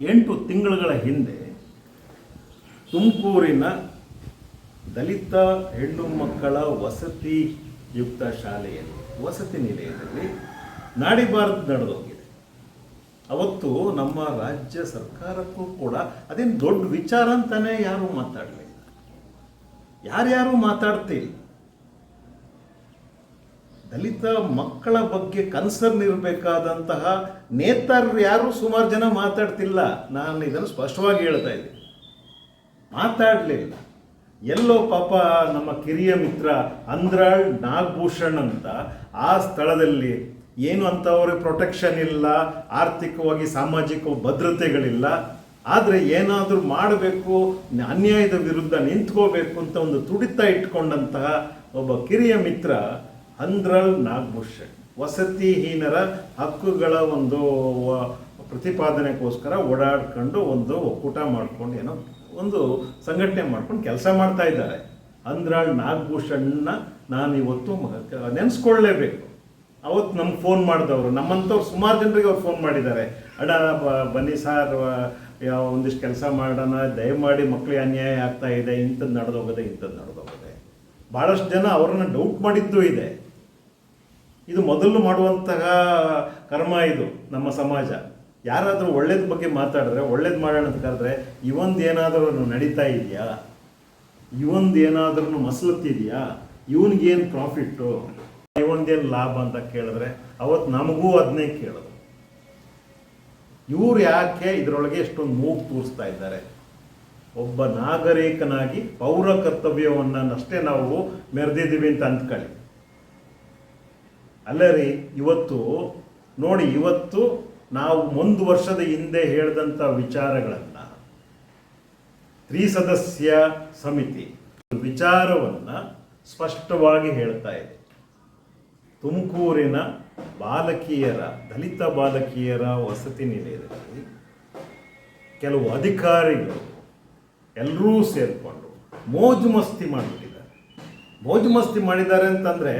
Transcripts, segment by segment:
ಎಂಟು ತಿಂಗಳುಗಳ ಹಿಂದೆ ತುಮಕೂರಿನ ದಲಿತ ಹೆಣ್ಣು ಮಕ್ಕಳ ವಸತಿ ಯುಕ್ತ ಶಾಲೆಯಲ್ಲಿ, ವಸತಿ ನಿಲಯದಲ್ಲಿ ನಾಡಿಬಾರದು ನಡೆದೋಗಿದೆ. ಅವತ್ತು ನಮ್ಮ ರಾಜ್ಯ ಸರ್ಕಾರಕ್ಕೂ ಕೂಡ ಅದೇನು ದೊಡ್ಡ ವಿಚಾರ ಅಂತಾನೆ ಯಾರು ಮಾತಾಡಲಿಲ್ಲ. ಯಾರ್ಯಾರು ಮಾತಾಡ್ತಿಲ್ಲ. ದಲಿತ ಮಕ್ಕಳ ಬಗ್ಗೆ ಕನ್ಸರ್ನ್ ಇರಬೇಕಾದಂತಹ ನೇತಾರರು ಯಾರು ಸುಮಾರು ಜನ ಮಾತಾಡ್ತಿಲ್ಲ. ನಾನು ಇದನ್ನು ಸ್ಪಷ್ಟವಾಗಿ ಹೇಳ್ತಾ ಇದ್ದೆ ಮಾತಾಡಲಿಲ್ಲ. ಎಲ್ಲೋ ಪಾಪ ನಮ್ಮ ಕಿರಿಯ ಮಿತ್ರ ಅಂದ್ರಾಳ್ ನಾಗಭೂಷಣ್ ಅಂತ ಆ ಸ್ಥಳದಲ್ಲಿ ಏನು ಅಂತ ಅವ್ರಿಗೆ ಪ್ರೊಟೆಕ್ಷನ್ ಇಲ್ಲ, ಆರ್ಥಿಕವಾಗಿ ಸಾಮಾಜಿಕ ಭದ್ರತೆಗಳಿಲ್ಲ. ಆದರೆ ಏನಾದರೂ ಮಾಡಬೇಕು, ಅನ್ಯಾಯದ ವಿರುದ್ಧ ನಿಂತ್ಕೋಬೇಕು ಅಂತ ಒಂದು ತುಡಿತ ಇಟ್ಕೊಂಡಂತಹ ಒಬ್ಬ ಕಿರಿಯ ಮಿತ್ರ ಅಂದ್ರಲ್ ನಾಗಭೂಷಣ್. ವಸತಿಹೀನರ ಹಕ್ಕುಗಳ ಒಂದು ಪ್ರತಿಪಾದನೆಗೋಸ್ಕರ ಓಡಾಡ್ಕೊಂಡು ಒಂದು ಒಕ್ಕೂಟ ಮಾಡ್ಕೊಂಡು ಏನೋ ಒಂದು ಸಂಘಟನೆ ಮಾಡ್ಕೊಂಡು ಕೆಲಸ ಮಾಡ್ತಾ ಇದ್ದಾರೆ. ಅಂದ್ರಾಳ್ ನಾಗಭೂಷಣ್ನ ನಾನು ಇವತ್ತು ನೆನೆಸ್ಕೊಳ್ಳೇಬೇಕು. ಅವತ್ತು ನಮ್ಗೆ ಫೋನ್ ಮಾಡಿದವರು, ನಮ್ಮಂಥವ್ರು ಸುಮಾರು ಜನರಿಗೆ ಅವ್ರು ಫೋನ್ ಮಾಡಿದ್ದಾರೆ. ಅಡ ಬನ್ನಿ ಸಾರ್ ಒಂದಿಷ್ಟು ಕೆಲಸ ಮಾಡೋಣ, ದಯಮಾಡಿ ಮಕ್ಕಳಿಗೆ ಅನ್ಯಾಯ ಆಗ್ತಾ ಇದೆ ಇಂಥದ್ದು ನಡೆದೋಗದೆ ಇಂಥದ್ದು ನಡೆದೋಗದೆ. ಭಾಳಷ್ಟು ಜನ ಅವ್ರನ್ನ ಡೌಟ್ ಮಾಡಿದ್ದು ಇದೆ. ಇದು ಮೊದಲು ಮಾಡುವಂತಹ ಕರ್ಮ ಇದು ನಮ್ಮ ಸಮಾಜ. ಯಾರಾದರೂ ಒಳ್ಳೇದ ಬಗ್ಗೆ ಮಾತಾಡಿದ್ರೆ, ಒಳ್ಳೇದು ಮಾಡೋಣ ಅಂತ ಕರೆದ್ರೆ ಇವೊಂದು ಏನಾದರೂ ನಡೀತಾ ಇದೆಯಾ? ಇವೊಂದು ಏನಾದ್ರೂ ಮಸಲತ್ತಿದೆಯಾ? ಇವನಿಗೇನು ಪ್ರಾಫಿಟ್ಟು? ಇವನಿಗೇನು ಲಾಭ? ಅಂತ ಕೇಳಿದ್ರೆ ಅವತ್ತು ನಮಗೂ ಅದನ್ನೇ ಕೇಳೋದು. ಇವ್ರು ಯಾಕೆ ಇದರೊಳಗೆ ಎಷ್ಟೊಂದು ಮೂಗು ತೂರಿಸ್ತಾ ಇದ್ದಾರೆ? ಒಬ್ಬ ನಾಗರಿಕನಾಗಿ ಪೌರ ಕರ್ತವ್ಯವನ್ನಷ್ಟೇ ನಾವು ಮೆರೆದಿದ್ದೀವಿ ಅಂತ ಅಂದ್ಕೊಳ್ಳಿ. ಅಲ್ಲ ರೀ, ಇವತ್ತು ನೋಡಿ, ಇವತ್ತು ನಾವು ಒಂದು ವರ್ಷದ ಹಿಂದೆ ಹೇಳಿದಂಥ ವಿಚಾರಗಳನ್ನು ತ್ರಿಸದಸ್ಯ ಸಮಿತಿ ವಿಚಾರವನ್ನು ಸ್ಪಷ್ಟವಾಗಿ ಹೇಳ್ತಾ ಇದೆ. ತುಮಕೂರಿನ ಬಾಲಕಿಯರ, ದಲಿತ ಬಾಲಕಿಯರ ವಸತಿ ನಿಲಯದಲ್ಲಿ ಕೆಲವು ಅಧಿಕಾರಿಗಳು ಎಲ್ಲರೂ ಸೇರಿಕೊಂಡು ಮೋಜು ಮಸ್ತಿ ಮಾಡಿಬಿಟ್ಟಿದ್ದಾರೆ. ಮೋಜು ಮಸ್ತಿ ಮಾಡಿದ್ದಾರೆ ಅಂತಂದರೆ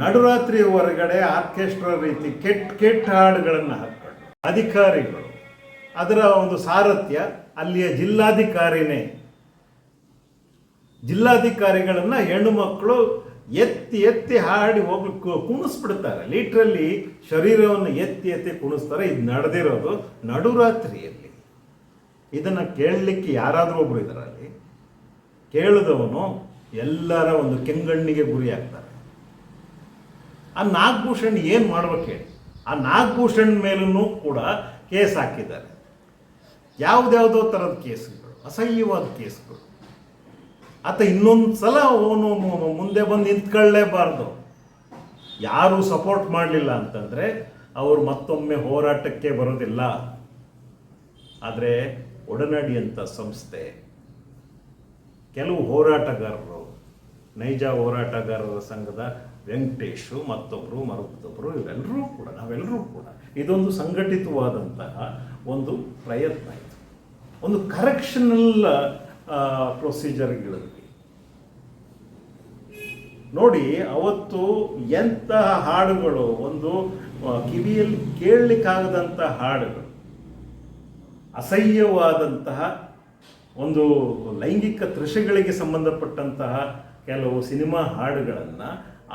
ನಡುರಾತ್ರಿ ಹೊರಗಡೆ ಆರ್ಕೆಸ್ಟ್ರಾ ರೀತಿ ಕೆಟ್ಟ ಕೆಟ್ಟ ಹಾಡುಗಳನ್ನು ಹಾಕ್ಕೊಂಡು ಅಧಿಕಾರಿಗಳು ಅದರ ಒಂದು ಸಾರಥ್ಯ ಅಲ್ಲಿಯ ಜಿಲ್ಲಾಧಿಕಾರಿನೇ. ಜಿಲ್ಲಾಧಿಕಾರಿಗಳನ್ನು ಹೆಣ್ಣು ಮಕ್ಕಳು ಎತ್ತಿ ಎತ್ತಿ ಹಾಡಿ ಹೋಗಿ ಕುಣಿಸ್ಬಿಡ್ತಾರೆ. ಲೀಟ್ರಲ್ಲಿ ಶರೀರವನ್ನು ಎತ್ತಿ ಎತ್ತಿ ಕುಣಿಸ್ತಾರೆ. ಇದು ನಡೆದಿರೋದು ನಡುರಾತ್ರಿಯಲ್ಲಿ. ಇದನ್ನು ಕೇಳಲಿಕ್ಕೆ ಯಾರಾದರೂ ಒಬ್ಬರು ಇದರಲ್ಲಿ ಕೇಳಿದವನು ಎಲ್ಲರ ಒಂದು ಕೆಂಗಣ್ಣಿಗೆ ಗುರಿ ಆಗ್ತಾರೆ ಆ ನಾಗಭೂಷಣ್ ಏನು ಮಾಡ್ಬೇಕು ಆ ನಾಗಭೂಷಣ್ ಮೇಲೂ ಕೂಡ ಕೇಸ್ ಹಾಕಿದ್ದಾರೆ. ಯಾವುದ್ಯಾವುದೋ ಥರದ ಕೇಸ್ಗಳು, ಅಸಹ್ಯವಾದ ಕೇಸ್ಗಳು. ಆತ ಇನ್ನೊಂದು ಸಲ ಅವನು ಮುಂದೆ ಬಂದು ನಿಂತ್ಕೊಳ್ಳೇಬಾರ್ದು. ಯಾರು ಸಪೋರ್ಟ್ ಮಾಡಲಿಲ್ಲ ಅಂತಂದರೆ ಅವರು ಮತ್ತೊಮ್ಮೆ ಹೋರಾಟಕ್ಕೆ ಬರೋದಿಲ್ಲ. ಆದರೆ ಒಡನಾಡಿ ಅಂತ ಸಂಸ್ಥೆ, ಕೆಲವು ಹೋರಾಟಗಾರರು, ನೈಜ ಹೋರಾಟಗಾರರ ಸಂಘದ ವೆಂಕಟೇಶು ಮತ್ತೊಬ್ಬರು ಮರೊಬ್ಬರು ಇವೆಲ್ಲರೂ ಕೂಡ ನಾವೆಲ್ಲರೂ ಕೂಡ ಇದೊಂದು ಸಂಘಟಿತವಾದಂತಹ ಒಂದು ಪ್ರಯತ್ನ ಇದು. ಒಂದು ಕರೆಕ್ಷನಲ್ ಪ್ರೊಸೀಜರ್ಗಳಲ್ಲಿ ನೋಡಿ, ಅವತ್ತು ಎಂತಹ ಹಾಡುಗಳು, ಒಂದು ಕಿವಿಯಲ್ಲಿ ಕೇಳಲಿಕ್ಕಾಗದಂತಹ ಹಾಡುಗಳು, ಅಸಹ್ಯವಾದಂತಹ ಒಂದು ಲೈಂಗಿಕ ತೃಷೆಗಳಿಗೆ ಸಂಬಂಧಪಟ್ಟಂತಹ ಕೆಲವು ಸಿನಿಮಾ ಹಾಡುಗಳನ್ನು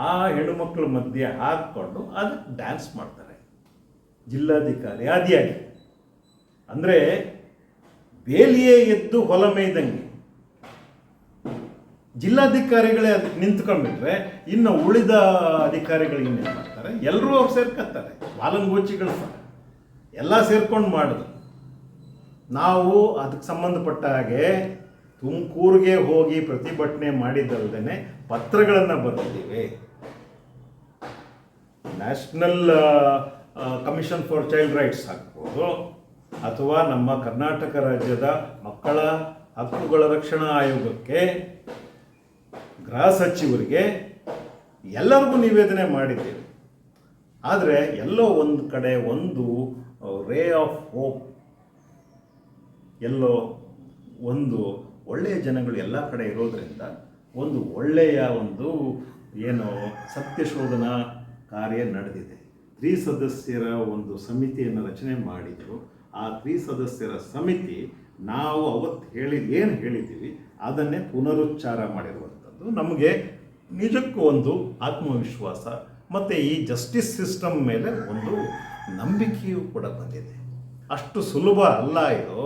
ಆ ಹೆಣ್ಣುಮಕ್ಕಳ ಮಧ್ಯೆ ಹಾಕ್ಕೊಂಡು ಅದಕ್ಕೆ ಡ್ಯಾನ್ಸ್ ಮಾಡ್ತಾರೆ. ಜಿಲ್ಲಾಧಿಕಾರಿ, ಆದಿಯಾಗಿ. ಅಂದರೆ ಬೇಲಿಯೇ ಎದ್ದು ಹೊಲ ಮೇಯ್ದಂಗೆ. ಜಿಲ್ಲಾಧಿಕಾರಿಗಳೇ ಅದಕ್ಕೆ ನಿಂತ್ಕೊಂಡ್ಬಿಟ್ರೆ ಇನ್ನು ಉಳಿದ ಅಧಿಕಾರಿಗಳು ಇನ್ನೇನು ಮಾಡ್ತಾರೆ? ಎಲ್ಲರೂ ಅವ್ರು ಸೇರ್ಕೊತಾರೆ ಬಾಲಂಗೋಚಿಗಳು ಸಹ. ಎಲ್ಲ ಸೇರ್ಕೊಂಡು ಮಾಡಿದ್ರು ನಾವು ಅದಕ್ಕೆ ಸಂಬಂಧಪಟ್ಟ ಹಾಗೆ ತುಮಕೂರಿಗೆ ಹೋಗಿ ಪ್ರತಿಭಟನೆ ಮಾಡಿದ್ದಲ್ಲದೇ ಪತ್ರಗಳನ್ನು ಬರೆದಿದ್ದೀವಿ. National commission for child rights ಆಗ್ಬೋದು, ಅಥವಾ ನಮ್ಮ ಕರ್ನಾಟಕ ರಾಜ್ಯದ ಮಕ್ಕಳ ಹಕ್ಕುಗಳ ರಕ್ಷಣಾ ಆಯೋಗಕ್ಕೆ ಗೃಹ ಸಚಿವರಿಗೆ ಎಲ್ಲರಿಗೂ ನಿವೇದನೆ ಮಾಡಿದ್ದೇವೆ. ಆದರೆ ಎಲ್ಲೋ ಒಂದು ಕಡೆ ಒಂದು ರೇ ಆಫ್ ಹೋಪ್ ಎಲ್ಲೋ ಒಂದು ಒಳ್ಳೆಯ ಜನಗಳು ಎಲ್ಲ ಕಡೆ ಇರೋದರಿಂದ ಒಂದು ಒಳ್ಳೆಯ ಒಂದು, ಏನು ಸತ್ಯಶೋಧನಾ ಕಾರ್ಯ ನಡೆದಿದೆ. ತ್ರಿಸದಸ್ಯರ ಒಂದು ಸಮಿತಿಯನ್ನು ರಚನೆ ಮಾಡಿದರು. ಆ ತ್ರಿಸದಸ್ಯರ ಸಮಿತಿ ನಾವು ಅವತ್ತು ಹೇಳಿ, ಏನು ಹೇಳಿದ್ದೀವಿ, ಅದನ್ನೇ ಪುನರುಚ್ಚಾರ ಮಾಡಿರುವಂಥದ್ದು. ನಮಗೆ ನಿಜಕ್ಕೂ ಒಂದು ಆತ್ಮವಿಶ್ವಾಸ ಮತ್ತು ಈ ಜಸ್ಟಿಸ್ ಸಿಸ್ಟಮ್ ಮೇಲೆ ಒಂದು ನಂಬಿಕೆಯೂ ಕೂಡ ಬಂದಿದೆ. ಅಷ್ಟು ಸುಲಭ ಅಲ್ಲ ಇದು.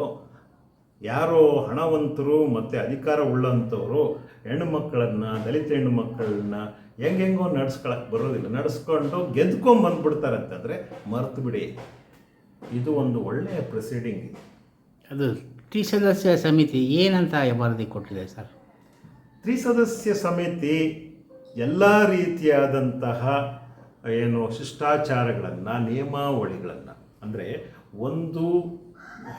ಯಾರೋ ಹಣವಂತರು ಮತ್ತು ಅಧಿಕಾರ ಉಳ್ಳಂಥವರು ಹೆಣ್ಣು ಮಕ್ಕಳನ್ನು ದಲಿತ ಹೆಣ್ಣು ಮಕ್ಕಳನ್ನ ಹೆಂಗೆಂಗೋ ನಡ್ಸ್ಕೊಳಕ್ಕೆ ಬರೋದಿಲ್ಲ. ನಡೆಸ್ಕೊಂಡು ಗೆದ್ಕೊಂಡು ಬಂದ್ಬಿಡ್ತಾರೆ ಅಂತಂದರೆ ಮರ್ತು ಬಿಡಿ. ಇದು ಒಂದು ಒಳ್ಳೆಯ ಪ್ರೊಸೀಡಿಂಗ್ ಅದು ತ್ರಿಸದಸ್ಯ ಸಮಿತಿ ಏನಂತ ವರದಿ ಕೊಟ್ಟಿದೆ ಸರ್? ತ್ರಿಸದಸ್ಯ ಸಮಿತಿ ಎಲ್ಲ ರೀತಿಯಾದಂತಹ ಏನು ಶಿಷ್ಟಾಚಾರಗಳನ್ನು ನಿಯಮಾವಳಿಗಳನ್ನು ಅಂದರೆ ಒಂದು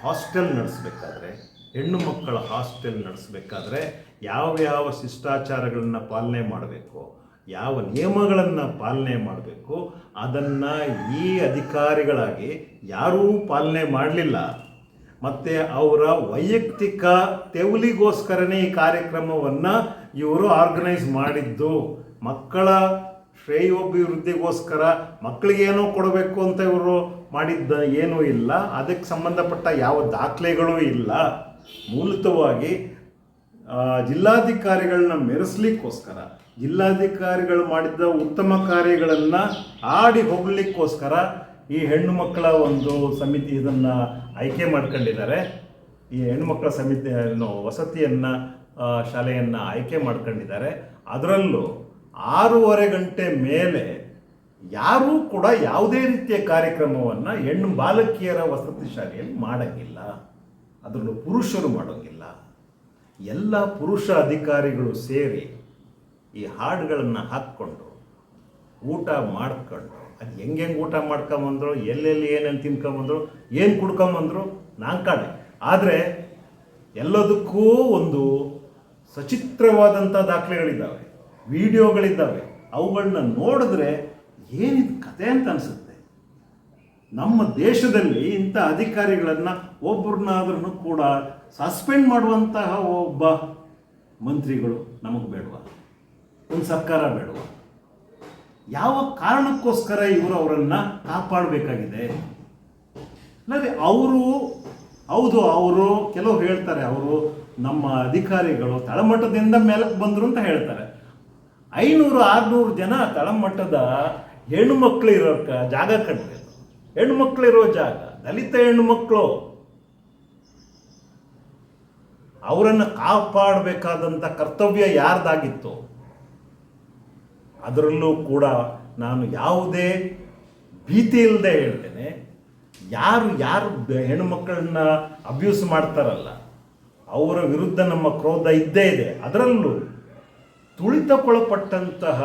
ಹಾಸ್ಟೆಲ್ ನಡೆಸಬೇಕಾದ್ರೆ ಹೆಣ್ಣು ಮಕ್ಕಳ ಹಾಸ್ಟೆಲ್ ನಡೆಸಬೇಕಾದ್ರೆ ಯಾವ ಯಾವ ಶಿಷ್ಟಾಚಾರಗಳನ್ನು ಪಾಲನೆ ಮಾಡಬೇಕು ಯಾವ ನಿಯಮಗಳನ್ನು ಪಾಲನೆ ಮಾಡಬೇಕು, ಅದನ್ನು ಈ ಅಧಿಕಾರಿಗಳಾಗಿ ಯಾರೂ ಪಾಲನೆ ಮಾಡಲಿಲ್ಲ. ಮತ್ತು ಅವರ ವೈಯಕ್ತಿಕ ತೆವಲಿಗೋಸ್ಕರನೇ ಈ ಕಾರ್ಯಕ್ರಮವನ್ನು ಇವರು ಆರ್ಗನೈಸ್ ಮಾಡಿದ್ದು. ಮಕ್ಕಳ ಶ್ರೇಯೋಭಿವೃದ್ಧಿಗೋಸ್ಕರ ಮಕ್ಕಳಿಗೇನೋ ಕೊಡಬೇಕು ಅಂತ ಇವರು ಮಾಡಿದ್ದ ಏನೂ ಇಲ್ಲ. ಅದಕ್ಕೆ ಸಂಬಂಧಪಟ್ಟ ಯಾವ ದಾಖಲೆಗಳೂ ಇಲ್ಲ. ಮೂಲತವಾಗಿ ಜಿಲ್ಲಾಧಿಕಾರಿಗಳನ್ನ ಮೆರೆಸ್ಲಿಕ್ಕೋಸ್ಕರ ಜಿಲ್ಲಾಧಿಕಾರಿಗಳು ಮಾಡಿದ ಉತ್ತಮ ಕಾರ್ಯಗಳನ್ನು ಆಡಿ ಹೋಗಲಿಕ್ಕೋಸ್ಕರ ಈ ಹೆಣ್ಣು ಮಕ್ಕಳ ಒಂದು ಸಮಿತಿ ಇದನ್ನು ಆಯ್ಕೆ ಮಾಡ್ಕೊಂಡಿದ್ದಾರೆ. ಈ ಹೆಣ್ಣುಮಕ್ಕಳ ಸಮಿತಿ ಏನು ವಸತಿಯನ್ನು ಶಾಲೆಯನ್ನು ಆಯ್ಕೆ ಮಾಡ್ಕೊಂಡಿದ್ದಾರೆ. ಅದರಲ್ಲೂ ಆರೂವರೆ ಗಂಟೆ ಮೇಲೆ ಯಾರೂ ಕೂಡ ಯಾವುದೇ ರೀತಿಯ ಕಾರ್ಯಕ್ರಮವನ್ನು ಹೆಣ್ಣು ಬಾಲಕಿಯರ ವಸತಿ ಶಾಲೆಯಲ್ಲಿ ಮಾಡೋಂಗಿಲ್ಲ. ಅದರಲ್ಲೂ ಪುರುಷರು ಮಾಡೋಂಗಿಲ್ಲ. ಎಲ್ಲ ಪುರುಷ ಅಧಿಕಾರಿಗಳು ಸೇರಿ ಈ ಹಾಡುಗಳನ್ನು ಹಾಕ್ಕೊಂಡು ಊಟ ಮಾಡ್ಕೊಂಡು, ಅದು ಹೆಂಗೆ ಊಟ ಮಾಡ್ಕೊಂಬಂದ್ರು, ಎಲ್ಲೆಲ್ಲಿ ಏನೇನು ತಿನ್ಕೊಂಬಂದ್ರು, ಏನು ಕುಡ್ಕೊಂಬಂದ್ರು ನಾಂಕಾಣೆ ಆದರೆ ಎಲ್ಲದಕ್ಕೂ ಒಂದು ಸಚಿತ್ರವಾದಂಥ ದಾಖಲೆಗಳಿದ್ದಾವೆ, ವಿಡಿಯೋಗಳಿದ್ದಾವೆ. ಅವುಗಳನ್ನ ನೋಡಿದ್ರೆ ಏನಿದು ಕತೆ ಅಂತ ಅನಿಸುತ್ತೆ. ನಮ್ಮ ದೇಶದಲ್ಲಿ ಇಂಥ ಅಧಿಕಾರಿಗಳನ್ನು ಒಬ್ಬರನ್ನಾದ್ರೂ ಕೂಡ ಸಸ್ಪೆಂಡ್ ಮಾಡುವಂತಹ ಒಬ್ಬ ಮಂತ್ರಿಗಳು ನಮಗೆ ಬೇಡವಾ? ಒಂದು ಸರ್ಕಾರ ಬೇಡುವ? ಯಾವ ಕಾರಣಕ್ಕೋಸ್ಕರ ಇವರು ಅವರನ್ನು ಕಾಪಾಡಬೇಕಾಗಿದೆ? ಅಲ್ಲದೆ ಅವರು, ಹೌದು, ಅವರು ಕೆಲವು ಹೇಳ್ತಾರೆ, ಅವರು ನಮ್ಮ ಅಧಿಕಾರಿಗಳು ತಳಮಟ್ಟದಿಂದ ಮೇಲಕ್ಕೆ ಬಂದರು ಅಂತ ಹೇಳ್ತಾರೆ. ಐನೂರು, ಆರುನೂರು ಜನ ತಳಮಟ್ಟದ ಹೆಣ್ಣು ಮಕ್ಕಳು ಇರೋಕ ಜಾಗ ಕಟ್ಟಬೇಕು ಹೆಣ್ಣು ಮಕ್ಕಳಿರೋ ಜಾಗ, ದಲಿತ ಹೆಣ್ಣು ಮಕ್ಕಳು ಅವರನ್ನು ಕಾಪಾಡಬೇಕಾದಂಥ ಕರ್ತವ್ಯ ಯಾರ್ದಾಗಿತ್ತು? ಅದರಲ್ಲೂ ಕೂಡ ನಾನು ಯಾವುದೇ ಭೀತಿ ಇಲ್ಲದೆ ಹೇಳ್ತೇನೆ, ಯಾರು ಯಾರು ಹೆಣ್ಣು ಹೆಣ್ಣುಮಕ್ಕಳನ್ನ ಅಬ್ಯೂಸ್ ಮಾಡ್ತಾರಲ್ಲ, ಅವರ ವಿರುದ್ಧ ನಮ್ಮ ಕ್ರೋಧ ಇದ್ದೇ ಇದೆ ಅದರಲ್ಲೂ ತುಳಿತಕ್ಕೊಳಪಟ್ಟಂತಹ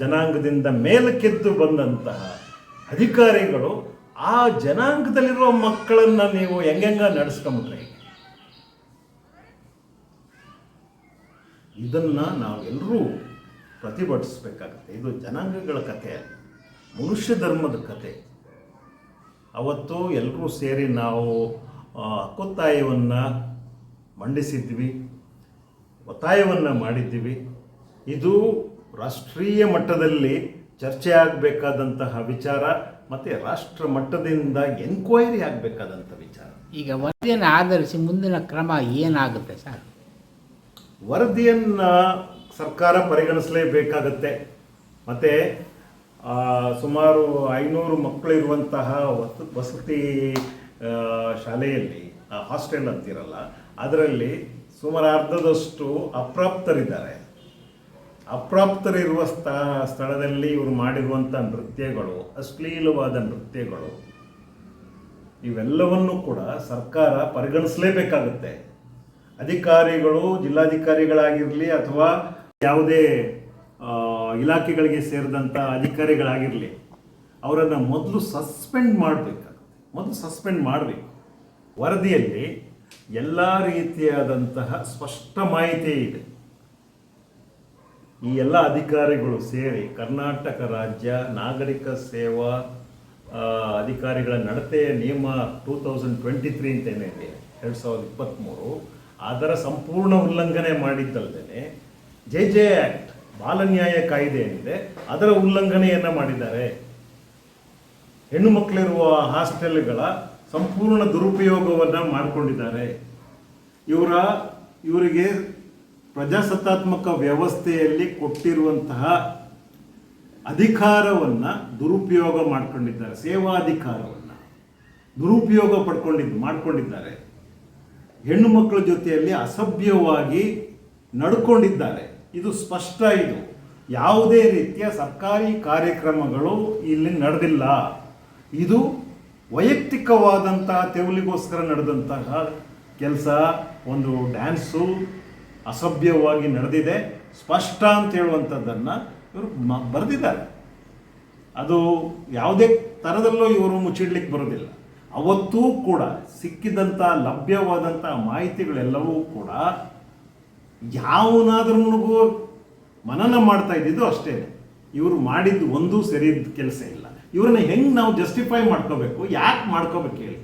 ಜನಾಂಗದಿಂದ ಮೇಲಕ್ಕೆದ್ದು ಬಂದಂತಹ ಅಧಿಕಾರಿಗಳು ಆ ಜನಾಂಗದಲ್ಲಿರುವ ಮಕ್ಕಳನ್ನು ನೀವು ಹೆಂಗೆಂಗ ನಡೆಸ್ಕೊಂಬಿಟ್ರೆ? ಇದನ್ನು ನಾವೆಲ್ಲರೂ ಪ್ರತಿಭಟಿಸಬೇಕಾಗತ್ತೆ. ಇದು ಜನಾಂಗಗಳ ಕಥೆ ಅಲ್ಲ ಮನುಷ್ಯ ಧರ್ಮದ ಕತೆ. ಅವತ್ತು ಎಲ್ಲರೂ ಸೇರಿ ನಾವು ಹಕ್ಕೊತ್ತಾಯವನ್ನು ಮಂಡಿಸಿದ್ವಿ ಒತ್ತಾಯವನ್ನು ಮಾಡಿದ್ದೀವಿ ಇದು ರಾಷ್ಟ್ರೀಯ ಮಟ್ಟದಲ್ಲಿ ಚರ್ಚೆ ಆಗಬೇಕಾದಂತಹ ವಿಚಾರ ಮತ್ತು ರಾಷ್ಟ್ರ ಮಟ್ಟದಿಂದ ಎನ್ಕ್ವೈರಿ ಆಗಬೇಕಾದಂಥ ವಿಚಾರ. ಈಗ ವರದಿಯನ್ನು ಆಧರಿಸಿ ಮುಂದಿನ ಕ್ರಮ ಏನಾಗುತ್ತೆ ಸರ್? ವರದಿಯನ್ನು ಸರ್ಕಾರ ಪರಿಗಣಿಸಲೇಬೇಕಾಗತ್ತೆ. ಮತ್ತು ಸುಮಾರು ಐನೂರು ಮಕ್ಕಳು ಇರುವಂತಹ ವಸ, ವಸತಿ ಶಾಲೆಯಲ್ಲಿ ಹಾಸ್ಟೆಲ್ ಅಂತಿರಲ್ಲ, ಅದರಲ್ಲಿ ಸುಮಾರು ಅರ್ಧದಷ್ಟು ಅಪ್ರಾಪ್ತರಿದ್ದಾರೆ. ಅಪ್ರಾಪ್ತರಿರುವ ಸ್ಥ, ಸ್ಥಳದಲ್ಲಿ ಇವರು ಮಾಡಿರುವಂಥ ನೃತ್ಯಗಳು, ಅಶ್ಲೀಲವಾದ ನೃತ್ಯಗಳು, ಇವೆಲ್ಲವನ್ನು ಕೂಡ ಸರ್ಕಾರ ಪರಿಗಣಿಸಲೇಬೇಕಾಗುತ್ತೆ. ಅಧಿಕಾರಿಗಳು, ಜಿಲ್ಲಾಧಿಕಾರಿಗಳಾಗಿರಲಿ ಅಥವಾ ಯಾವುದೇ ಇಲಾಖೆಗಳಿಗೆ ಸೇರಿದಂಥ ಅಧಿಕಾರಿಗಳಾಗಿರಲಿ, ಅವರನ್ನು ಮೊದಲು ಸಸ್ಪೆಂಡ್ ಮಾಡಬೇಕಾಗುತ್ತೆ. ಮೊದಲು ಸಸ್ಪೆಂಡ್ ಮಾಡಬೇಕು. ವರದಿಯಲ್ಲಿ ಎಲ್ಲ ರೀತಿಯಾದಂತಹ ಸ್ಪಷ್ಟ ಮಾಹಿತಿ ಇದೆ. ಈ ಎಲ್ಲ ಅಧಿಕಾರಿಗಳು ಸೇರಿ ಕರ್ನಾಟಕ ರಾಜ್ಯ ನಾಗರಿಕ ಸೇವಾ ಅಧಿಕಾರಿಗಳ ನಡತೆ ನಿಯಮ ಟೂ ತೌಸಂಡ್ ಟ್ವೆಂಟಿ ತ್ರೀ ಅಂತ ಏನಿದೆ ಎರಡು ಸಾವಿರದ ಇಪ್ಪತ್ತ್ಮೂರು ಅದರ ಸಂಪೂರ್ಣ ಉಲ್ಲಂಘನೆ ಮಾಡಿದ್ದಲ್ಲದೆ ಜೆ ಜೆ ಆ್ಯಕ್ಟ್ ಬಾಲನ್ಯಾಯ ಕಾಯ್ದೆ ಏನಿದೆ, ಅದರ ಉಲ್ಲಂಘನೆಯನ್ನು ಮಾಡಿದ್ದಾರೆ. ಹೆಣ್ಣು ಮಕ್ಕಳಿರುವ ಹಾಸ್ಟೆಲ್ಗಳ ಸಂಪೂರ್ಣ ದುರುಪಯೋಗವನ್ನು ಮಾಡಿಕೊಂಡಿದ್ದಾರೆ. ಇವರ, ಇವರಿಗೆ ಪ್ರಜಾಸತ್ತಾತ್ಮಕ ವ್ಯವಸ್ಥೆಯಲ್ಲಿ ಕೊಟ್ಟಿರುವಂತಹ ಅಧಿಕಾರವನ್ನು ದುರುಪಯೋಗ ಮಾಡಿಕೊಂಡಿದ್ದಾರೆ, ಸೇವಾಧಿಕಾರವನ್ನು ದುರುಪಯೋಗ ಪಡ್ಕೊಂಡಿದ್ದು ಮಾಡಿಕೊಂಡಿದ್ದಾರೆ. ಹೆಣ್ಣು ಮಕ್ಕಳ ಜೊತೆಯಲ್ಲಿ ಅಸಭ್ಯವಾಗಿ ನಡ್ಕೊಂಡಿದ್ದಾರೆ. ಇದು ಸ್ಪಷ್ಟ ಇದು. ಯಾವುದೇ ರೀತಿಯ ಸರ್ಕಾರಿ ಕಾರ್ಯಕ್ರಮಗಳು ಇಲ್ಲಿ ನಡೆದಿಲ್ಲ. ಇದು ವೈಯಕ್ತಿಕವಾದಂತಹ ತೆವಲಿಗೋಸ್ಕರ ನಡೆದಂತಹ ಕೆಲಸ, ಒಂದು ಡ್ಯಾನ್ಸು ಅಸಭ್ಯವಾಗಿ ನಡೆದಿದೆ. ಸ್ಪಷ್ಟ ಅಂತ ಹೇಳುವಂಥದ್ದನ್ನು ಇವರು ಮ, ಬರೆದಿದ್ದಾರೆ. ಅದು ಯಾವುದೇ ಥರದಲ್ಲೂ ಇವರು ಮುಚ್ಚಿಡ್ಲಿಕ್ಕೆ ಬರೋದಿಲ್ಲ ಅವತ್ತೂ ಕೂಡ ಸಿಕ್ಕಿದಂಥ ಲಭ್ಯವಾದಂಥ ಮಾಹಿತಿಗಳೆಲ್ಲವೂ ಕೂಡ ಯಾವನಾದ್ರೂ ಮನನ ಮಾಡ್ತಾ ಇದ್ದಿದ್ದು ಅಷ್ಟೇ. ಇವರು ಮಾಡಿದ್ದು ಒಂದೂ ಸರಿ ಕೆಲಸ ಇಲ್ಲ. ಇವ್ರನ್ನ ಹೆಂಗೆ ನಾವು ಜಸ್ಟಿಫೈ ಮಾಡ್ಕೋಬೇಕು? ಯಾಕೆ ಮಾಡ್ಕೋಬೇಕು ಹೇಳಿ?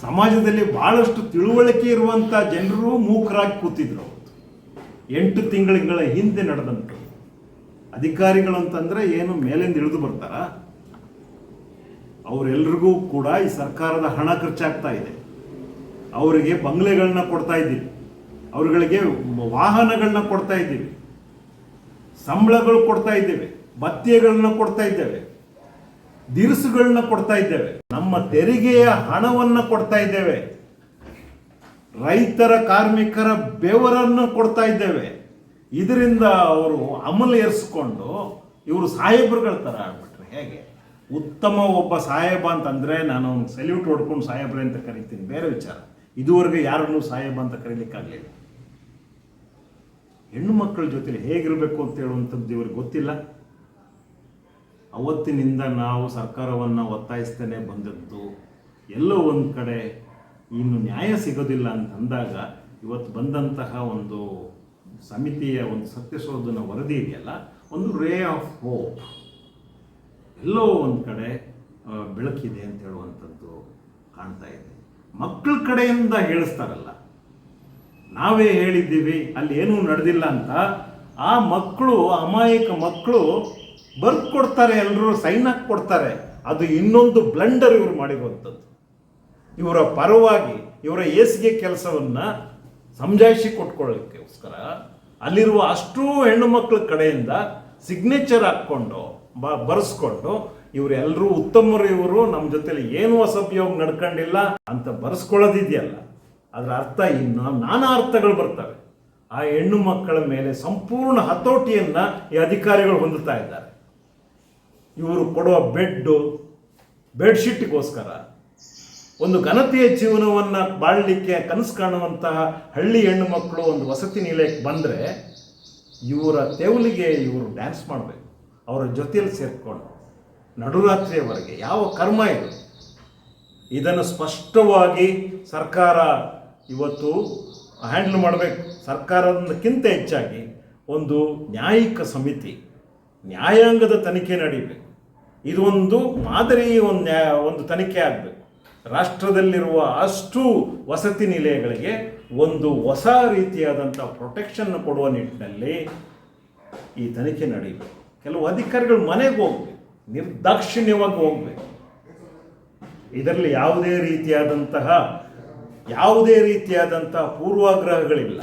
ಸಮಾಜದಲ್ಲಿ ಬಹಳಷ್ಟು ತಿಳುವಳಿಕೆ ಇರುವಂಥ ಜನರು ಮೂಕರಾಗಿ ಕೂತಿದ್ರು ಎಂಟು ತಿಂಗಳ ಹಿಂದೆ ನಡೆದಂಟು ಅಧಿಕಾರಿಗಳು ಅಂತಂದ್ರೆ ಏನು ಮೇಲಿಂದ ಇಳಿದು ಬರ್ತಾರ? ಅವರೆಲ್ರಿಗೂ ಕೂಡ ಈ ಸರ್ಕಾರದ ಹಣ ಖರ್ಚಾಗ್ತಾ ಇದೆ. ಅವರಿಗೆ ಬಂಗ್ಲೆಗಳನ್ನ ಕೊಡ್ತಾ ಇದ್ದೀವಿ. ಅವರುಗಳಿಗೆ ವಾಹನಗಳನ್ನ ಕೊಡ್ತಾ ಇದ್ದೀವಿ. ಸಂಬಳಗಳು ಕೊಡ್ತಾ ಇದ್ದೇವೆ. ಭತ್ಯೆಗಳನ್ನ ಕೊಡ್ತಾ ಇದ್ದೇವೆ. ದಿರಿಸುಗಳನ್ನ ಕೊಡ್ತಾ ಇದ್ದೇವೆ. ನಮ್ಮ ತೆರಿಗೆಯ ಹಣವನ್ನ ಕೊಡ್ತಾ ಇದ್ದೇವೆ. ರೈತರ ಕಾರ್ಮಿಕರ ಬೆವರನ್ನು ಕೊಡ್ತಾ ಇದ್ದೇವೆ. ಇದರಿಂದ ಅವರು ಅಮಲು ಏರಿಸ್ಕೊಂಡು ಇವರು ಸಾಹೇಬ್ರುಗಳ ಥರ ಆಗ್ಬಿಟ್ರೆ. ಹೇಗೆ? ಉತ್ತಮ ಒಬ್ಬ ಸಾಹೇಬ ಅಂತಂದ್ರೆ ನಾನು ಸೆಲ್ಯೂಟ್ ಹೊಡ್ಕೊಂಡು ಸಾಹೇಬ್ರೆ ಅಂತ ಕರಿತೀನಿ. ಬೇರೆ ವಿಚಾರ. ಇದುವರೆಗೆ ಯಾರನ್ನು ಸಾಹೇಬ ಅಂತ ಕರೀಲಿಕ್ಕಾಗಲಿಲ್ಲ. ಹೆಣ್ಣು ಮಕ್ಕಳ ಜೊತೆಲಿ ಹೇಗಿರಬೇಕು ಅಂತ ಹೇಳುವಂಥದ್ದು ಇವ್ರಿಗೆ ಗೊತ್ತಿಲ್ಲ. ಅವತ್ತಿನಿಂದ ನಾವು ಸರ್ಕಾರವನ್ನು ಒತ್ತಾಯಿಸ್ತೇನೆ ಬಂದದ್ದು, ಎಲ್ಲೋ ಒಂದು ಕಡೆ ಇನ್ನು ನ್ಯಾಯ ಸಿಗೋದಿಲ್ಲ ಅಂತ ಅಂದಾಗ ಇವತ್ತು ಬಂದಂತಹ ಒಂದು ಸಮಿತಿಯ ಒಂದು ಸತ್ಯಶೋಧನ ವರದಿ ಇದೆಯಲ್ಲ, ಒಂದು ರೇ ಆಫ್ ಹೋಪ್ ಎಲ್ಲೋ ಒಂದು ಕಡೆ ಬೆಳಕಿದೆ ಅಂತ ಹೇಳುವಂಥದ್ದು ಕಾಣ್ತಾ ಇದೆ. ಮಕ್ಕಳ ಕಡೆಯಿಂದ ಹೇಳಿಸ್ತಾರಲ್ಲ. ನಾವೇ ಹೇಳಿದ್ದೀವಿ, ಅಲ್ಲಿ ಏನೂ ನಡೆದಿಲ್ಲ ಅಂತ ಆ ಮಕ್ಕಳು, ಅಮಾಯಕ ಮಕ್ಕಳು ಬರ್ದು ಕೊಡ್ತಾರೆ ಎಲ್ಲರೂ ಸೈನ್ ಹಾಕಿ ಕೊಡ್ತಾರೆ ಅದು ಇನ್ನೊಂದು ಬ್ಲಂಡರ್ ಇವರು ಮಾಡಿರುವಂಥದ್ದು. ಇವರ ಪರವಾಗಿ, ಇವರ ಏಸಿಗೆ ಕೆಲಸವನ್ನು ಸಮಜಾಯಿಸಿ ಕೊಟ್ಕೊಳ್ಳೋಕ್ಕೋಸ್ಕರ ಅಲ್ಲಿರುವ ಅಷ್ಟೂ ಹೆಣ್ಣು ಮಕ್ಕಳ ಕಡೆಯಿಂದ ಸಿಗ್ನೇಚರ್ ಹಾಕ್ಕೊಂಡು, ಬ ಬರೆಸ್ಕೊಂಡು ಇವರೆಲ್ಲರೂ ಉತ್ತಮರು ಇವರು ನಮ್ಮ ಜೊತೆಲಿ ಏನು ಅಸಭ್ಯವಾಗಿ ನಡ್ಕೊಂಡಿಲ್ಲ ಅಂತ ಬರೆಸ್ಕೊಳ್ಳೋದಿದೆಯಲ್ಲ. ಅದರ ಅರ್ಥ ಇನ್ನು ನಾನಾ ಅರ್ಥಗಳು ಬರ್ತವೆ. ಆ ಹೆಣ್ಣು ಮಕ್ಕಳ ಮೇಲೆ ಸಂಪೂರ್ಣ ಹತೋಟಿಯನ್ನ ಈ ಅಧಿಕಾರಿಗಳು ಹೊಂದುತ್ತಾ ಇದ್ದಾರೆ. ಇವರು ಕೊಡುವ ಬೆಡ್ಡು, ಬೆಡ್ಶೀಟ್ಗೋಸ್ಕರ. ಒಂದು ಘನತೆಯ ಜೀವನವನ್ನು ಬಾಳಲಿಕ್ಕೆ ಕನಸು ಕಾಣುವಂತಹ ಹಳ್ಳಿ ಹೆಣ್ಣು ಮಕ್ಕಳು ಒಂದು ವಸತಿ ನಿಲಯಕ್ಕೆ ಬಂದರೆ, ಇವರ ತೆವಲಿಗೆ ಇವರು ಡ್ಯಾನ್ಸ್ ಮಾಡಬೇಕು. ಅವರ ಜೊತೆಯಲ್ಲಿ ಸೇರಿಕೊಂಡು. ನಡುರಾತ್ರಿಯವರೆಗೆ ಯಾವ ಕರ್ಮ ಇದು? ಇದನ್ನು ಸ್ಪಷ್ಟವಾಗಿ ಸರ್ಕಾರ ಇವತ್ತು ಹ್ಯಾಂಡಲ್ ಮಾಡಬೇಕು. ಸರ್ಕಾರದಕ್ಕಿಂತ ಹೆಚ್ಚಾಗಿ ಒಂದು ನ್ಯಾಯಿಕ ಸಮಿತಿ, ನ್ಯಾಯಾಂಗದ ತನಿಖೆ ನಡೀಬೇಕು. ಇದೊಂದು ಮಾದರಿ ಒಂದು ನ್ಯಾಯ ಒಂದು ತನಿಖೆ ಆಗಬೇಕು. ರಾಷ್ಟ್ರದಲ್ಲಿರುವ ಅಷ್ಟು ವಸತಿ ನಿಲಯಗಳಿಗೆ ಒಂದು ಹೊಸ ರೀತಿಯಾದಂಥ ಪ್ರೊಟೆಕ್ಷನ್ ಕೊಡುವ ನಿಟ್ಟಿನಲ್ಲಿ ಈ ತನಿಖೆ ನಡೀಬೇಕು. ಕೆಲವು ಅಧಿಕಾರಿಗಳು ಮನೆಗೆ ಹೋಗ್ಬೇಕು. ನಿರ್ದಾಕ್ಷಿಣ್ಯವಾಗಿ ಹೋಗ್ಬೇಕು. ಇದರಲ್ಲಿ ಯಾವುದೇ ರೀತಿಯಾದಂತಹ ಯಾವುದೇ ರೀತಿಯಾದಂತಹ ಪೂರ್ವಾಗ್ರಹಗಳಿಲ್ಲ.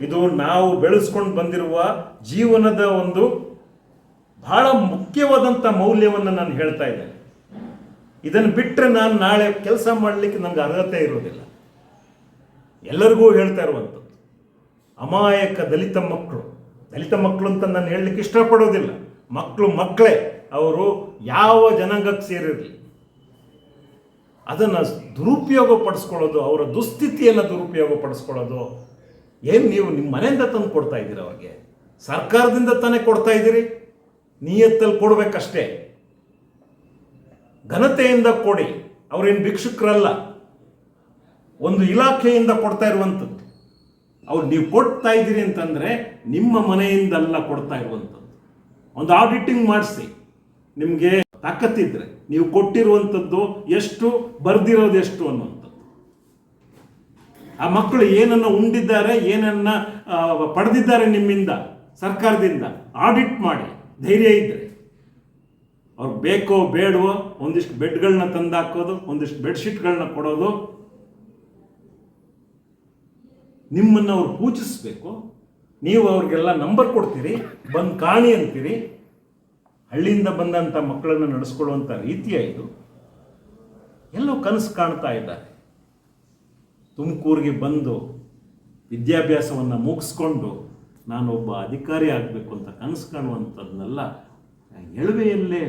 ಇದು ನಾವು ಬೆಳೆಸ್ಕೊಂಡು ಬಂದಿರುವ ಜೀವನದ ಒಂದು ಬಹಳ ಮುಖ್ಯವಾದಂಥ ಮೌಲ್ಯವನ್ನು ನಾನು ಹೇಳ್ತಾ ಇದ್ದೇನೆ. ಇದನ್ನು ಬಿಟ್ಟರೆ ನಾನು ನಾಳೆ ಕೆಲಸ ಮಾಡಲಿಕ್ಕೆ ನನಗೆ ಅರ್ಹತೆ ಇರೋದಿಲ್ಲ. ಎಲ್ಲರಿಗೂ ಹೇಳ್ತಾ ಇರುವಂಥದ್ದು, ಅಮಾಯಕ ದಲಿತ ಮಕ್ಕಳು ದಲಿತ ಮಕ್ಕಳು ಅಂತ ನಾನು ಹೇಳಲಿಕ್ಕೆ ಇಷ್ಟಪಡೋದಿಲ್ಲ. ಮಕ್ಕಳು ಮಕ್ಕಳೇ, ಅವರು ಯಾವ ಜನಾಂಗಕ್ಕೆ ಸೇರಿರಲಿ? ಅದನ್ನು ದುರುಪಯೋಗ ಪಡಿಸ್ಕೊಳ್ಳೋದು, ಅವರ ದುಸ್ಥಿತಿಯನ್ನು ದುರುಪಯೋಗ ಪಡಿಸ್ಕೊಳ್ಳೋದು ಏನು ನೀವು ನಿಮ್ಮ ಮನೆಯಿಂದ ತಂದು ಕೊಡ್ತಾ ಇದ್ದೀರಿ ಅವ್ರಿಗೆ? ಸರ್ಕಾರದಿಂದ ತಾನೇ ಕೊಡ್ತಾ ಇದ್ದೀರಿ? ನಿಯತ್ತಲ್ಲಿ ಕೊಡಬೇಕಷ್ಟೇ. ಘನತೆಯಿಂದ ಕೊಡಿ, ಅವ್ರೇನು ಭಿಕ್ಷುಕರಲ್ಲ. ಒಂದು ಇಲಾಖೆಯಿಂದ ಕೊಡ್ತಾ ಇರುವಂಥದ್ದು. ಅವ್ರು ನೀವು ಕೊಡ್ತಾ ಇದ್ದೀರಿ ಅಂತಂದರೆ ನಿಮ್ಮ ಮನೆಯಿಂದಲ್ಲ ಕೊಡ್ತಾ ಇರುವಂಥದ್ದು. ಒಂದು ಆಡಿಟಿಂಗ್ ಮಾಡಿಸಿ. ನಿಮಗೆ ತಾಕತ್ತಿದ್ರೆ ನೀವು ಕೊಟ್ಟಿರುವಂಥದ್ದು ಎಷ್ಟು, ಬರ್ದಿರೋದು ಎಷ್ಟು ಅನ್ನುವಂಥದ್ದು. ಆ ಮಕ್ಕಳು ಏನನ್ನ ಉಂಡಿದ್ದಾರೆ, ಏನನ್ನ ಪಡೆದಿದ್ದಾರೆ ನಿಮ್ಮಿಂದ, ಸರ್ಕಾರದಿಂದ ಆಡಿಟ್ ಮಾಡಿ, ಧೈರ್ಯ ಇದ್ದರೆ ಅವ್ರು ಬೇಕೋ ಬೇಡವೋ ಒಂದಿಷ್ಟು ಬೆಡ್ಗಳನ್ನ ತಂದು ಹಾಕೋದು ಒಂದಿಷ್ಟು ಬೆಡ್ಶೀಟ್ಗಳನ್ನ ಕೊಡೋದು. ನಿಮ್ಮನ್ನು ಅವ್ರು ಪೂಜಿಸ್ಬೇಕು ನೀವು ಅವ್ರಿಗೆಲ್ಲ ನಂಬರ್ ಕೊಡ್ತೀರಿ, ಬಂದು ಕಾಣಿ ಅಂತೀರಿ, ಹಳ್ಳಿಯಿಂದ ಬಂದಂಥ ಮಕ್ಕಳನ್ನು ನಡೆಸ್ಕೊಳ್ಳುವಂಥ ರೀತಿಯ ಇದು. ಎಲ್ಲೋ ಕನಸು ಕಾಣ್ತಾ ಇದ್ದಾರೆ. ತುಮಕೂರಿಗೆ ಬಂದು ವಿದ್ಯಾಭ್ಯಾಸವನ್ನು ಮುಗಿಸ್ಕೊಂಡು ನಾನೊಬ್ಬ ಅಧಿಕಾರಿ ಆಗಬೇಕು ಅಂತ ಕನಸು ಕಾಣುವಂಥದ್ದನ್ನೆಲ್ಲ ಎಳವೆಯಲ್ಲೇ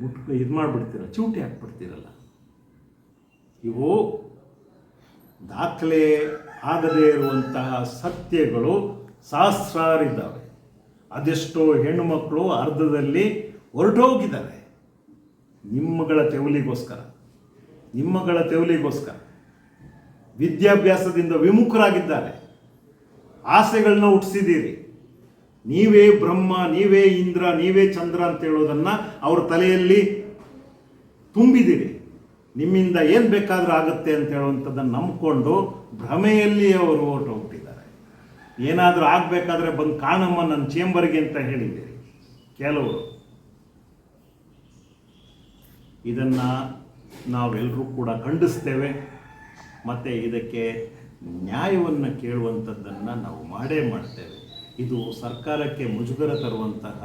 ಮುಟ್ಕ ಇದು ಮಾಡಿಬಿಡ್ತೀರ, ಚೂಟಿ ಹಾಕ್ಬಿಡ್ತೀರಲ್ಲ. ಇವು ದಾಖಲೆ ಆಗದೇ ಇರುವಂತಹ ಸತ್ಯಗಳು ಸಹಸ್ರಾರಿದ್ದಾವೆ. ಅದೆಷ್ಟೋ ಹೆಣ್ಣುಮಕ್ಕಳು ಅರ್ಧದಲ್ಲಿ ಹೊರಟೋಗಿದ್ದಾರೆ ನಿಮ್ಮಗಳ ತೆವಲಿಗೋಸ್ಕರ ನಿಮ್ಮಗಳ ತೆವಲಿಗೋಸ್ಕರ ವಿದ್ಯಾಭ್ಯಾಸದಿಂದ ವಿಮುಖರಾಗಿದ್ದಾರೆ. ಆಸೆಗಳನ್ನ ಹುಟ್ಟಿಸಿದ್ದೀರಿ. ನೀವೇ ಬ್ರಹ್ಮ, ನೀವೇ ಇಂದ್ರ, ನೀವೇ ಚಂದ್ರ ಅಂತ ಹೇಳೋದನ್ನು ಅವ್ರ ತಲೆಯಲ್ಲಿ ತುಂಬಿದ್ದೀರಿ. ನಿಮ್ಮಿಂದ ಏನು ಬೇಕಾದರೂ ಆಗುತ್ತೆ ಅಂತ ಹೇಳುವಂಥದ್ದನ್ನು ನಂಬಿಕೊಂಡು ಭ್ರಮೆಯಲ್ಲಿ ಅವರು ಹೊರಟು ಹೋಗ್ತಿದ್ದಾರೆ ಏನಾದರೂ ಆಗಬೇಕಾದ್ರೆ ಬಂದು ಕಾಣಮ್ಮ ನನ್ನ ಚೇಂಬರ್ಗೆ ಅಂತ ಹೇಳಿದ್ದೀರಿ ಕೆಲವರು. ಇದನ್ನು ನಾವೆಲ್ಲರೂ ಕೂಡ ಖಂಡಿಸ್ತೇವೆ. ಮತ್ತು ಇದಕ್ಕೆ ನ್ಯಾಯವನ್ನು ಕೇಳುವಂಥದ್ದನ್ನು ನಾವು ಮಾಡೇ ಮಾಡ್ತೇವೆ. ಇದು ಸರ್ಕಾರಕ್ಕೆ ಮುಜುಗರ ತರುವಂತಹ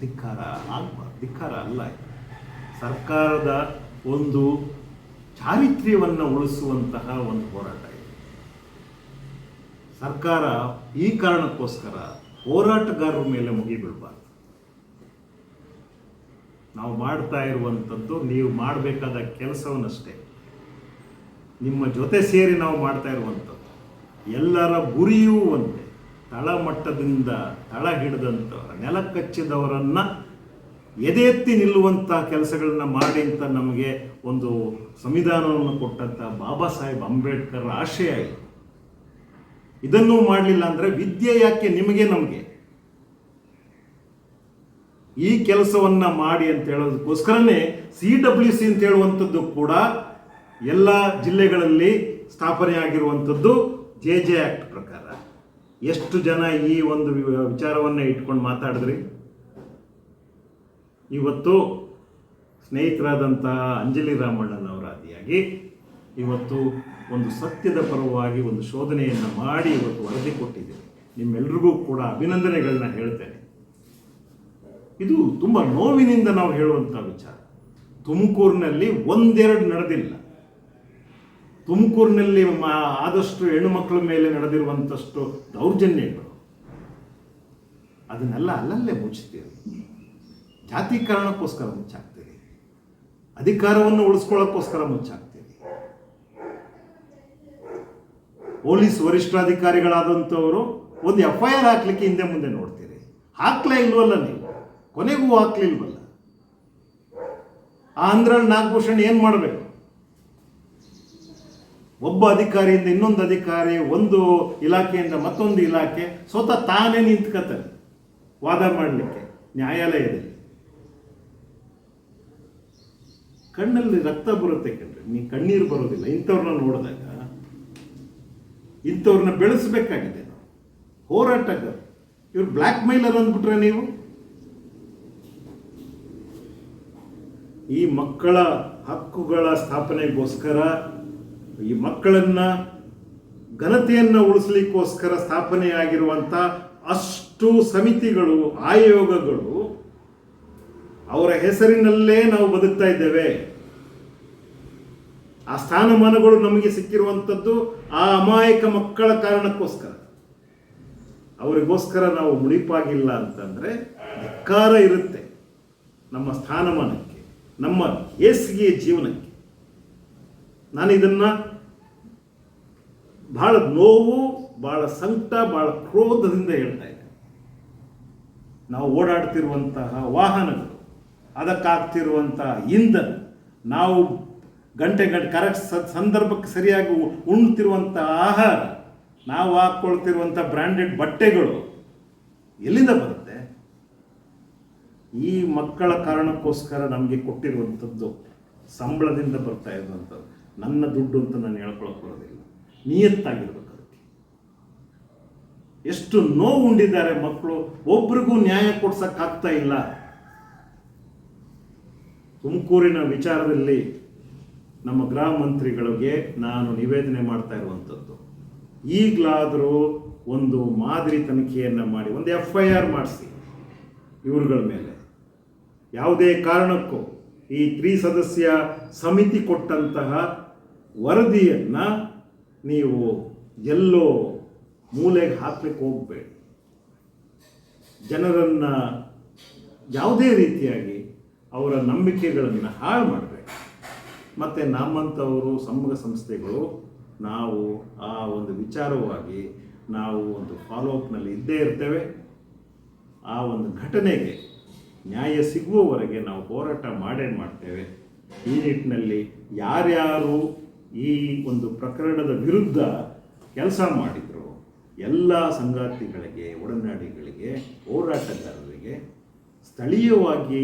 ಧಿಕ್ಕಾರ ಆಗಬಾರ್ದು. ಧಿಕ್ಕಾರ ಅಲ್ಲ ಸರ್ಕಾರದ ಒಂದು ಚಾರಿತ್ರ್ಯವನ್ನು ಉಳಿಸುವಂತಹ ಒಂದು ಹೋರಾಟ ಸರ್ಕಾರ ಈ ಕಾರಣಕ್ಕೋಸ್ಕರ ಹೋರಾಟಗಾರರ ಮೇಲೆ ಮುಗಿಬೀಳಬಾರ್ದು ನಾವು ಮಾಡ್ತಾ ಇರುವಂಥದ್ದು, ನೀವು ಮಾಡಬೇಕಾದ ಕೆಲಸವನ್ನಷ್ಟೇ. ನಿಮ್ಮ ಜೊತೆ ಸೇರಿ ನಾವು ಮಾಡ್ತಾ ಇರುವಂಥದ್ದು. ಎಲ್ಲರ ಗುರಿಯೂ ಒಂದೇ. ತಳಮಟ್ಟದಿಂದ ತಳ ಹಿಡಿದಂಥವರ ನೆಲ ಎದೆ ಎತ್ತಿ ನಿಲ್ಲುವಂಥ ಕೆಲಸಗಳನ್ನ ಮಾಡಿ ಅಂತ ನಮಗೆ ಒಂದು ಸಂವಿಧಾನವನ್ನು ಕೊಟ್ಟಂಥ ಬಾಬಾ ಸಾಹೇಬ್ ಅಂಬೇಡ್ಕರ್ ಆಶಯ ಇದನ್ನೂ ಮಾಡಲಿಲ್ಲ ಅಂದರೆ ವಿದ್ಯೆ ಯಾಕೆ ನಿಮಗೆ ನಮಗೆ? ಈ ಕೆಲಸವನ್ನ ಮಾಡಿ ಅಂತ ಹೇಳೋದಕ್ಕೋಸ್ಕರನೇ ಸಿ ಡಬ್ಲ್ಯೂ ಸಿ ಅಂತ ಹೇಳುವಂಥದ್ದು ಕೂಡ ಎಲ್ಲ ಜಿಲ್ಲೆಗಳಲ್ಲಿ ಸ್ಥಾಪನೆ ಆಗಿರುವಂಥದ್ದು ಜೆ ಜೆ ಆಕ್ಟ್ ಪ್ರಕಾರ. ಎಷ್ಟು ಜನ ಈ ಒಂದು ವಿಚಾರವನ್ನ ಇಟ್ಕೊಂಡು ಮಾತಾಡಿದ್ರಿ? ಇವತ್ತು ಸ್ನೇಹಿತರಾದಂತಹ ಅಂಜಲಿ ರಾಮಣ್ಣನವರಾದಿಯಾಗಿ, ಇವತ್ತು ಒಂದು ಸತ್ಯದ ಪರವಾಗಿ ಒಂದು ಶೋಧನೆಯನ್ನು ಮಾಡಿ ಇವತ್ತು ವರದಿ ಕೊಟ್ಟಿದೆ. ನಿಮ್ಮೆಲ್ರಿಗೂ ಕೂಡ ಅಭಿನಂದನೆಗಳನ್ನ ಹೇಳ್ತೇನೆ. ಇದು ತುಂಬ ನೋವಿನಿಂದ ನಾವು ಹೇಳುವಂಥ ವಿಚಾರ. ತುಮಕೂರಿನಲ್ಲಿ ಒಂದೆರಡು ನಡೆದಿಲ್ಲ. ತುಮಕೂರಿನಲ್ಲಿ ಆದಷ್ಟು ಹೆಣ್ಣುಮಕ್ಕಳ ಮೇಲೆ ನಡೆದಿರುವಂತಷ್ಟು ದೌರ್ಜನ್ಯಗಳು. ಅದನ್ನೆಲ್ಲ ಅಲ್ಲಲ್ಲೇ ಮುಚ್ಚುತ್ತೀರಿ ಜಾತೀಕರಣಕ್ಕೋಸ್ಕರ ಮುಚ್ಚಾಕ್ತೀರಿ ಅಧಿಕಾರವನ್ನು ಉಳಿಸ್ಕೊಳ್ಳೋಕ್ಕೋಸ್ಕರ ಮುಚ್ಚಾಕ್ತೀರಿ ಪೊಲೀಸ್ ವರಿಷ್ಠಾಧಿಕಾರಿಗಳಾದಂಥವರು ಒಂದು ಎಫ್ ಐ ಆರ್ ಹಾಕ್ಲಿಕ್ಕೆ ಹಿಂದೆ ಮುಂದೆ ನೋಡ್ತೀರಿ. ಹಾಕ್ಲೇ ಇಲ್ವಲ್ಲ ನೀವು? ಕೊನೆಗೂ ಹಾಕ್ಲಿಲ್ವಲ್ಲ? ಆ ಅಂದ್ರಲ್ಲಿ ನಾಗಭೂಷಣ್ ಏನು ಮಾಡಬೇಕು? ಒಬ್ಬ ಅಧಿಕಾರಿಯಿಂದ ಇನ್ನೊಂದು ಅಧಿಕಾರಿ, ಒಂದು ಇಲಾಖೆಯಿಂದ ಮತ್ತೊಂದು ಇಲಾಖೆ, ಸ್ವತಃ ತಾನೇ ನಿಂತ್ಕತಾರೆ ವಾದ ಮಾಡಲಿಕ್ಕೆ ನ್ಯಾಯಾಲಯದಲ್ಲಿ. ಕಣ್ಣಲ್ಲಿ ರಕ್ತ ಬರುತ್ತೆ ಕಣ್ರಿ. ನೀ ಕಣ್ಣೀರು ಬರೋದಿಲ್ಲ. ಇಂಥವ್ರನ್ನ ನೋಡಿದಾಗ. ಇಂಥವ್ರನ್ನ ಬೆಳೆಸಬೇಕಾಗಿದೆ. ಹೋರಾಟಗಾರ. ಇವ್ರು ಬ್ಲ್ಯಾಕ್ ಮೈಲರ್ ಅಂದ್ಬಿಟ್ರೆ ನೀವು? ಈ ಮಕ್ಕಳ ಹಕ್ಕುಗಳ ಸ್ಥಾಪನೆಗೋಸ್ಕರ, ಈ ಮಕ್ಕಳನ್ನ ಘನತೆಯನ್ನು ಉಳಿಸ್ಲಿಕ್ಕೋಸ್ಕರ ಸ್ಥಾಪನೆಯಾಗಿರುವಂಥ ಅಷ್ಟು ಸಮಿತಿಗಳು, ಆಯೋಗಗಳು ಅವರ ಹೆಸರಿನಲ್ಲೇ ನಾವು ಬದುಕ್ತಾ ಇದ್ದೇವೆ. ಆ ಸ್ಥಾನಮಾನಗಳು ನಮಗೆ ಸಿಕ್ಕಿರುವಂಥದ್ದು ಆ ಅಮಾಯಕ ಮಕ್ಕಳ ಕಾರಣಕ್ಕೋಸ್ಕರ. ಅವರಿಗೋಸ್ಕರ ನಾವು ಮುಡಿಪಾಗಿಲ್ಲ ಅಂತಂದರೆ ಧಿಕ್ಕಾರ ಇರುತ್ತೆ ನಮ್ಮ ಸ್ಥಾನಮಾನಕ್ಕೆ, ನಮ್ಮ ಹೇಸಿಗೆಯ ಜೀವನಕ್ಕೆ. ನಾನು ಇದನ್ನು ಬಹಳ ನೋವು, ಬಹಳ ಸಂಕಟ, ಬಹಳ ಕ್ರೋಧದಿಂದ ಹೇಳ್ತಾ ಇದ್ದೆ ನಾವು ಓಡಾಡ್ತಿರುವಂತಹ ವಾಹನಗಳು, ಅದಕ್ಕಾಗ್ತಿರುವಂತಹ ಇಂಧನ, ನಾವು ಗಂಟೆ ಗಂಟೆ ಕರೆಕ್ಟ್ ಸಂದರ್ಭಕ್ಕೆ ಸರಿಯಾಗಿ ಉಣ್ತಿರುವಂಥ ಆಹಾರ, ನಾವು ಹಾಕ್ಕೊಳ್ತಿರುವಂಥ ಬ್ರ್ಯಾಂಡೆಡ್ ಬಟ್ಟೆಗಳು ಎಲ್ಲಿಂದ ಬರುತ್ತೆ? ಈ ಮಕ್ಕಳ ಕಾರಣಕ್ಕೋಸ್ಕರ ನಮಗೆ ಕೊಟ್ಟಿರುವಂಥದ್ದು ಸಂಬಳದಿಂದ ಬರ್ತಾ ಇರುವಂಥದ್ದು. ನನ್ನ ದುಡ್ಡು ಅಂತ ನಾನು ಹೇಳ್ಕೊಳಕ್ ಬರೋದಿಲ್ಲ. ನಿಯತ್ತಾಗಿರ್ಬೇಕು ಅದಕ್ಕೆ. ಎಷ್ಟು ನೋವು ಉಂಡಿದ್ದಾರೆ ಮಕ್ಕಳು, ಒಬ್ರಿಗೂ ನ್ಯಾಯ ಕೊಡ್ಸಕ್ಕಾಗ್ತಾ ಇಲ್ಲ. ತುಮಕೂರಿನ ವಿಚಾರದಲ್ಲಿ ನಮ್ಮ ಗೃಹ ಮಂತ್ರಿಗಳಿಗೆ ನಾನು ನಿವೇದನೆ ಮಾಡ್ತಾ ಇರುವಂಥದ್ದು. ಈಗಲಾದರೂ ಒಂದು ಮಾದರಿ ತನಿಖೆಯನ್ನು ಮಾಡಿ, ಒಂದು ಎಫ್ ಐ ಆರ್ ಮಾಡಿಸಿ ಇವರುಗಳ ಮೇಲೆ. ಯಾವುದೇ ಕಾರಣಕ್ಕೂ ಈ ತ್ರಿಸದಸ್ಯ ಸಮಿತಿ ಕೊಟ್ಟಂತಹ ವರದಿಯನ್ನು ನೀವು ಎಲ್ಲೋ ಮೂಲೆಗೆ ಹಾಕ್ಲಿಕ್ಕೆ ಹೋಗಬೇಡಿ. ಜನರನ್ನು ಯಾವುದೇ ರೀತಿಯಾಗಿ ಅವರ ನಂಬಿಕೆಗಳನ್ನು ಹಾಳು ಮಾಡಬೇಕು ಮತ್ತು ನಮ್ಮಂಥವರು ಸಂಘ ಸಂಸ್ಥೆಗಳು, ನಾವು ಆ ಒಂದು ವಿಚಾರವಾಗಿ ನಾವು ಒಂದು ಫಾಲೋ ಅಪ್ನಲ್ಲಿ ಇದ್ದೇ ಇರ್ತೇವೆ. ಆ ಒಂದು ಘಟನೆಗೆ ನ್ಯಾಯ ಸಿಗುವವರೆಗೆ ನಾವು ಹೋರಾಟ ಮಾಡೇ ಮಾಡ್ತೇವೆ. ಈ ನಿಟ್ಟಿನಲ್ಲಿ ಯಾರ್ಯಾರು ಈ ಒಂದು ಪ್ರಕರಣದ ವಿರುದ್ಧ ಕೆಲಸ ಮಾಡಿದ್ರು ಎಲ್ಲ ಸಂಗಾತಿಗಳಿಗೆ, ಒಡನಾಡಿಗಳಿಗೆ, ಹೋರಾಟಗಾರರಿಗೆ ಸ್ಥಳೀಯವಾಗಿ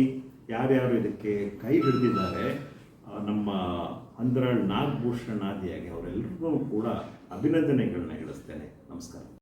ಯಾರ್ಯಾರು ಇದಕ್ಕೆ ಕೈ ಹಿಡಿದಿದ್ದಾರೆ ನಮ್ಮ ಅಂದ್ರಾಳ್ ನಾಗಭೂಷಣ್ ಆದಿಯಾಗಿ ಅವರೆಲ್ಲರಿಗೂ ಕೂಡ ಅಭಿನಂದನೆಗಳನ್ನ ಹೇಳಿಸ್ತೇನೆ. ನಮಸ್ಕಾರ.